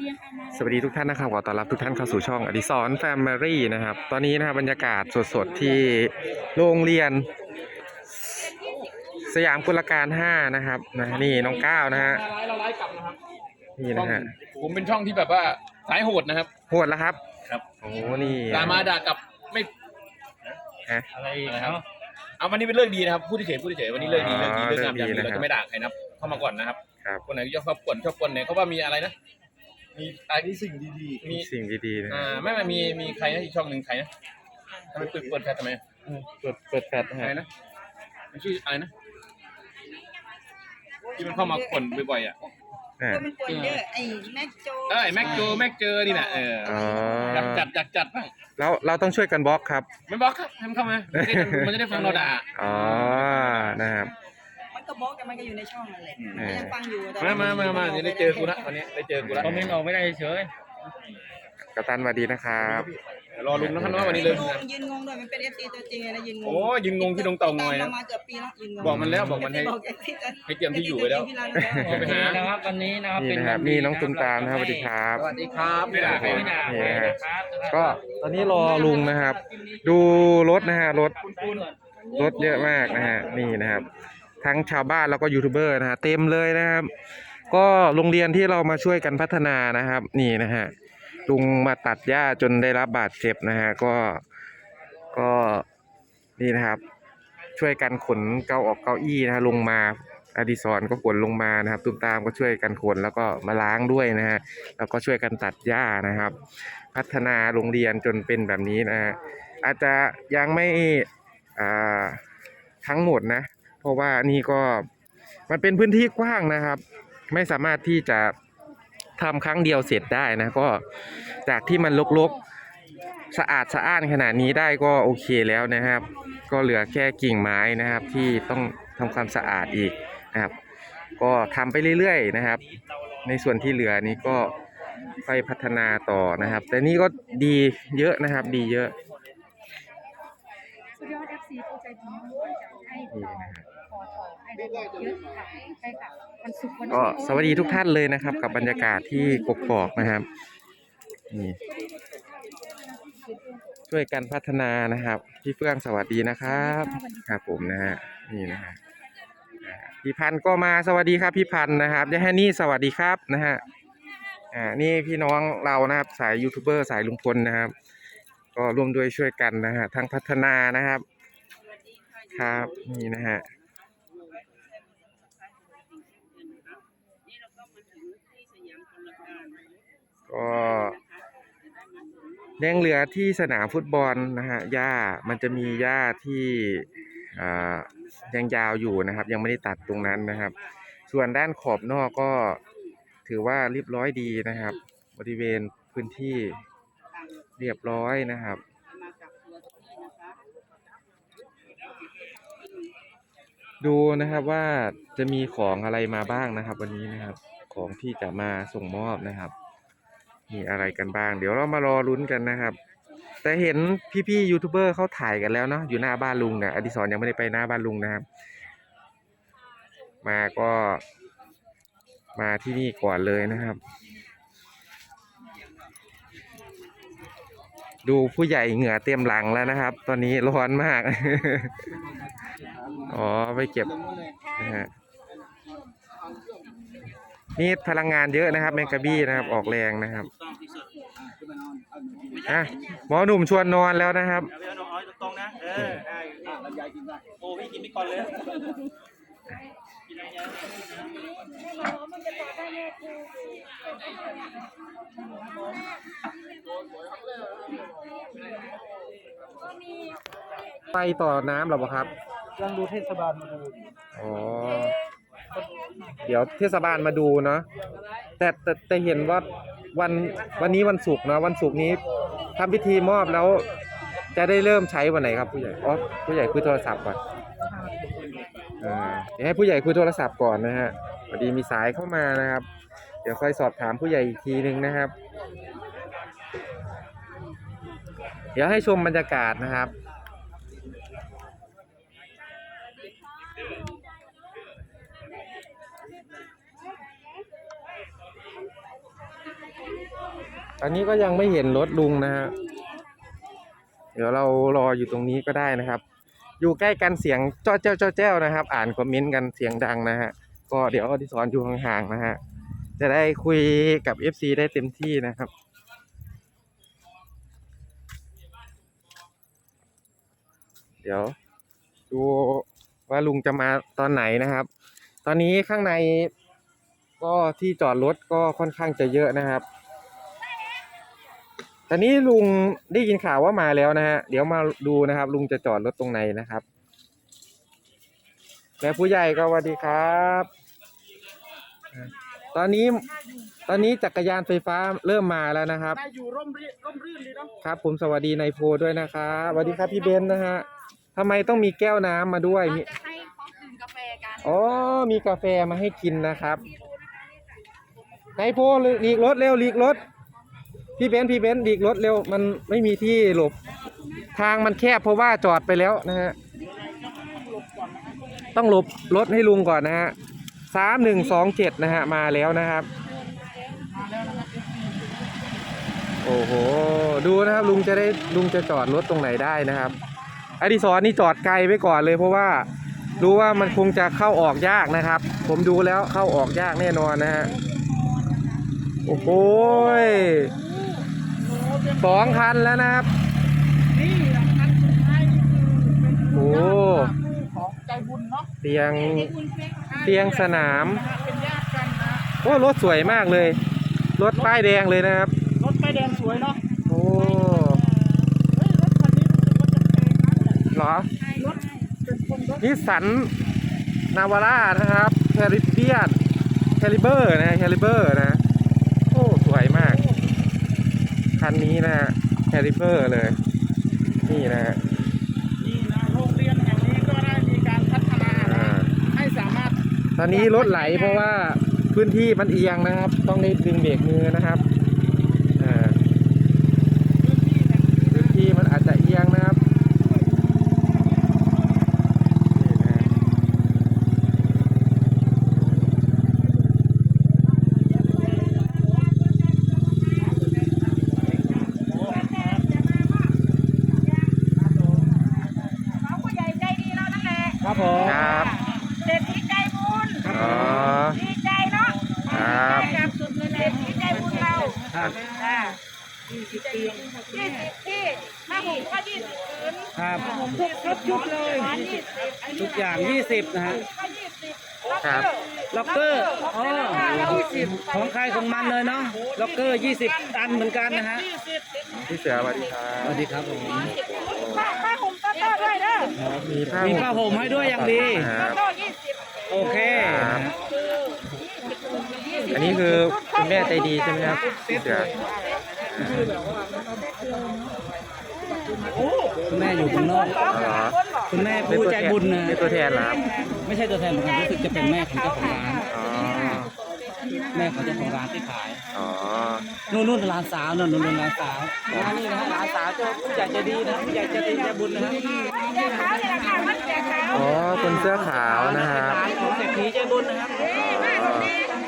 ตียงเอามาสวัสดีทุกท่านนะครับขอต้อนรับทุกท่านเข้าสู่ช่องอดิสรแฟมิลี่นะครับ ตอนนี้นะครับบรรยากาศสดๆที่โรงเรียน สยามกุลการ5นะครับนะนี่น้องก้าวนะฮะไลฟ์เราไลฟ์กลับนะครับนี่นะฮะผมเป็นช่องที่แบบว่าสายโหดนะครับ โหดแล้วครับ ครับโอ้นี่ด่ามาด่ากลับไม่ฮะอะไรนะครับเอาวันนี้เป็นเรื่องดีนะครับพูดเฉยๆพูดเฉยๆวันนี้เรื่องดีเรื่องดีอ๋อเรื่องงามยามดีเรื่องดีนะครับเราจะไม่ด่าใครนะครับ เข้ามาก่อนนะครับครับคนไหนที่ชอบกวนชอบกวนเนี่ยเขาว่ามีอะไรนะ มีอะไรที่สิ่งดีๆ มีสิ่งดีๆนะอ่าไม่ไม่มีมีใครนะอีกช่องหนึ่งใครนะทำไมเปิดเปิดแฟลชทำไมเปิดเปิดแฟลชอะฮะไรนะมันชื่ออะไรนะที่มันเข้ามากวนบ่อยๆอะอ่า ก็มันกวนเยอะไอ้แม็กโจเออไอ้แม็กโจแม็กเจอนี่นะเอออ๋อจัดจัดจัดจัดบ้างแล้วเราต้องช่วยกันบล็อกครับ ไม่บอกครับให้มันเข้ามามันจะได้มันจะได้ฟังเราด่าอ๋อนะครับมัน ก็บล็อกแต่มันก็อยู่ในช่องนั่นแหละอืมมันยังฟังอยู่แต่มาว่มามามาเดี๋ยวได้เจอกูละวันนี้ได้เจอกูละคอมเมนต์ออกไม่ได้เฉยกัปตันสวัสดีนะครับรอลุงนะครับว่าวันนี้เลยยืนงงยืนงงด้วยมันเป็นเอฟซีตัวจริงเลยนะยืนงงโอ้ยืนงงที่ดงเตางอยตานะมมาเกือบปีแล้วยืนงงบอกมันแล้วบอกมันให้ บอก FC ตัวให้เตรียมที่อยู่ไว้แล้ว ที่ร้านแล้วเอาไปหานะครับวันนี้นะครับนี่เป็นนะครับวัดีนี่น้องตุ้มตามนะครับสวัสดีครับ สวัสดีครับไม่ด่าใครไม่ไม่ด่าด่าใครนี่นะฮะนะครับก็ตอนนี้รอลุงนะครับ ดูรถนะฮะรถ รถเยอะมากนะฮะนี่นะครับ ทั้งชาวบ้านแล้วก็ยูทูบเบอร์นะฮะเต็มเลยนะครับ ก็โรงเรียนที่เรามาช่วยกันพัฒนานะครับ นี่นะฮะลุงมาตัดหญ้าจนได้รับบาดเจ็บนะฮะก็ก็นี่นะครับ ช่วยกันขนเก้าออกเก้าอี้นะฮะลงมาอดิศรก็ขนลงมานะครับตุ้มตามก็ช่วยกันขนแล้วก็มาล้างด้วยนะฮะแล้วก็ช่วยกันตัดหญ้านะครับ พัฒนาโรงเรียนจนเป็นแบบนี้นะฮะอาจจะยังไม่อ่าทั้งหมดนะ เพราะว่านี่ก็มันเป็นพื้นที่กว้างนะครับ ไม่สามารถที่จะทำครั้งเดียวเสร็จได้นะก็จากที่มันรกๆสะอาดสะอ้านขนาดนี้ได้ก็โอเคแล้วนะครับ ก็เหลือแค่กิ่งไม้นะครับ ที่ต้องทำความสะอาดอีกนะครับ ก็ทำไปเรื่อยๆนะครับ ในส่วนที่เหลือนี้ก็ค่อยพัฒนาต่อนะครับ แต่นี่ก็ดีเยอะนะครับ ดีเยอะสุดยอดเอฟซีตัวใจดีมากจะให้ต่อขอต่อ ให้ได้เยอะค่ะใช่ค่ะวันศุกร์วันก็สวัสดีทุกท่านเลยนะครับ กับบรรยากาศที่กกอกนะครับนี่ช่วยกันพัฒนานะครับ พี่เฟื่องสวัสดีนะครับครับผมนะฮะนี่นะฮะอ่าพี่พันธุ์ก็มาสวัสดีครับพี่พันธุ์นะครับยายฮันนี่สวัสดีครับนะฮะอ่านี่พี่น้องเรานะครับสายยูทูบเบอร์สายลุงพลนะครับ ก็ร่วมด้วยช่วยกันนะฮะทั้งพัฒนานะครับ ครับนี่นะฮะ ก็ยังเหลือที่สนามฟุตบอลนะฮะหญ้ามันจะมีหญ้าที่อ่ายังยาวอยู่นะครับ ยังไม่ได้ตัดตรงนั้นนะครับ ส่วนด้านขอบนอกก็ถือว่าเรียบร้อยดีนะครับ บริเวณพื้นที่เรียบร้อยนะครับดูนะครับว่าจะมีของอะไรมาบ้างนะครับ วันนี้นะครับ ของที่จะมาส่งมอบนะครับ มีอะไรกันบ้าง เดี๋ยวเรามารอลุ้นกันนะครับ แต่เห็นพี่ๆยูทูบเบอร์เขาถ่ายกันแล้วเนาะอยู่หน้าบ้านลุงเนี่ยอดิศรยังไม่ได้ไปหน้าบ้านลุงนะครับ มาก็มาที่นี่ก่อนเลยนะครับ ดูผู้ใหญ่เหงื่อเต็มหลังแล้วนะครับ ตอนนี้ร้อนมาก อ๋อไปเก็บนะฮะ นี่พลังงานเยอะนะครับแมงกะบี้นะครับออกแรงนะครับอะหมอหนุ่มชวนนอนแล้วนะครับเดี๋ยวน้องอ้อยตรงๆนะเออได้ลำไยกินได้โอ้พี่กินนี่ก่อนเลยไปต่อน้ำหรอเปล่าครับยังดูเทศบาลมาดูอ๋อ เดี๋ยวเทศบาลมาดูเนาะแต่แต่แต่เห็นว่าวันวันนี้วันศุกร์เนาะวันศุกร์นี้ทำพิธีมอบแล้ว จะได้เริ่มใช้วันไหนครับผู้ใหญ่อ๋อผู้ใหญ่คุยโทรศัพท์ก่อนอ่าเดี๋ยวให้ผู้ใหญ่คุยโทรศัพท์ก่อนนะฮะพอดีมีสายเข้ามานะครับ เดี๋ยวค่อยสอบถามผู้ใหญ่อีกทีหนึ่งนะครับ เดี๋ยวให้ชมบรรยากาศนะครับ อันนี้ก็ยังไม่เห็นรถลุงนะฮะ เดี๋ยวเรารออยู่ตรงนี้ก็ได้นะครับ อยู่ใกล้กันเสียงจ้าเจ้าเจ้าเจ้านะครับ อ่านคอมเมนต์กันเสียงดังนะฮะ ก็เดี๋ยวอดิศรอยู่ห่างๆนะฮะ จะได้คุยกับ FC ได้เต็มที่นะครับเดี๋ยวดูว่าลุงจะมาตอนไหนนะครับ ตอนนี้ข้างในก็ที่จอดรถก็ค่อนข้างจะเยอะนะครับ ตอนนี้ลุงได้ยินข่าวว่ามาแล้วนะฮะ เดี๋ยวมาดูนะครับ ลุงจะจอดรถตรงไหนนะครับแม่ผู้ใหญ่ก็สวัสดีครับอ่าตอนนี้ตอนนี้จักรยานไฟฟ้าเริ่มมาแล้วนะครับ ได้อยู่ร่มรื่นร่มรื่นดีเนาะครับ ผมสวัสดีนายโพด้วยนะครับสวัสดีครับพี่เบนซ์นะฮะทำไมต้องมีแก้วน้ำมาด้วยมีจะให้เขาดื่มกาแฟกันอ๋อมีกาแฟมาให้กินนะครับนายโพหลีกรถเร็วหลีกรถ พี่เบนพี่เบนซ์หลีกรถเร็วมันไม่มีที่หลบ ทางมันแคบเพราะว่าจอดไปแล้วนะฮะต้องหลบรถให้ลุงก่อนนะฮะสามหนึ่งสองเจ็ดนะฮะมาแล้วนะครับ โอ้โห ดูนะครับลุงจะได้ลุงจะจอดรถตรงไหนได้นะครับ อดิศรนี่จอดไกลไว้ก่อนเลยเพราะว่ารู้ว่ามันคงจะเข้าออกยากนะครับ ผมดูแล้วเข้าออกยากแน่นอนนะฮะ โอ้โหย สองคันแล้วนะครับ นี่แหละคันสุดท้ายนี่คือเป็นโอ้ของใจบุญเนาะเตียงเตียงสนาม เป็นญาติกันนะโอ้รถสวยมากเลย รถป้ายแดงเลยนะครับ รถไฟแดงสวยเนาะโอ้เฮ้ยรถคันนี้รู้สึกว่าจะแพงนะเหรอ รถเป็นคนรถนิสสันนาวาร่านะครับแคริเบียนแคลิเบอร์นะแคลิเบอร์นะ โอ้สวยมาก คันนี้นะฮะแคลิเฟอร์เลย นี่นะฮะนี่นะโรงเรียนแห่งนี้ก็ได้มีการพัฒนาอ่าให้สามารถตอนนี้รถไหลเพราะว่าพื้นที่มันเอียงนะครับ ต้องได้ดึงเบรกมือนะครับอ่าพื้นที่มันอาจจะเอียงนะครับนี่นะฮะ เขาผู้ใหญ่ใจดีเรานั่นแหละ ครับผมครับเศรษฐีใจบุญอ๋อดีใจเนาะครับดีใจกับสุดเลยเศรษฐีใจบุญเราครับอ่ายี่สิบที่ถ้าผมก็ยี่สิบคืนครับทุกครบชุดเลยยี่สิบทุกอย่าง20นะฮะก็ยี่สิบครับล็อกเกอร์อ๋อยี่สิบของใครของมันเลยเนาะล็อกเกอร์20ตันเหมือนกันนะฮะพี่เสือสวัสดีครับสวัสดีครับผม ผ้าผ้าห่มโต๊ะ ด้วยเด้อมีผ้ามีผ้าห่มให้ด้วยอย่างดี ครับโต๊ะยี่สิบโอเคครับ อันนี้คือคุณแม่ใจดีใช่ไหมครับพี่เสือคุณแม่อยู่ข้างนอกอ๋อเหรอคุณแม่เป็นผู้ตัวใจแทนบุญนะ เป็นตัวแทนเหรอครับไม่ใช่ตัวแทนเหมือนกันรู้สึกจะเป็นแม่ของเจ้าของร้าน อ๋อ แม่ของเจ้าของร้านที่ขายอ๋อ นู่นนู่นร้านสาวนู่นนู่นนู่นร้านสาวร้านนี้นะฮะร้านสาวเจ้าผู้ใหญ่ใจดีนะผู้ใหญ่ใจดีใจบุญนะฮะเจ้าขาวเนี่ยแหละค่ะมันเสียขาวอ๋อคนเสื้อขาวนะครับร้านของเศรษฐีใจบุญนะครับนี่มาคนนี้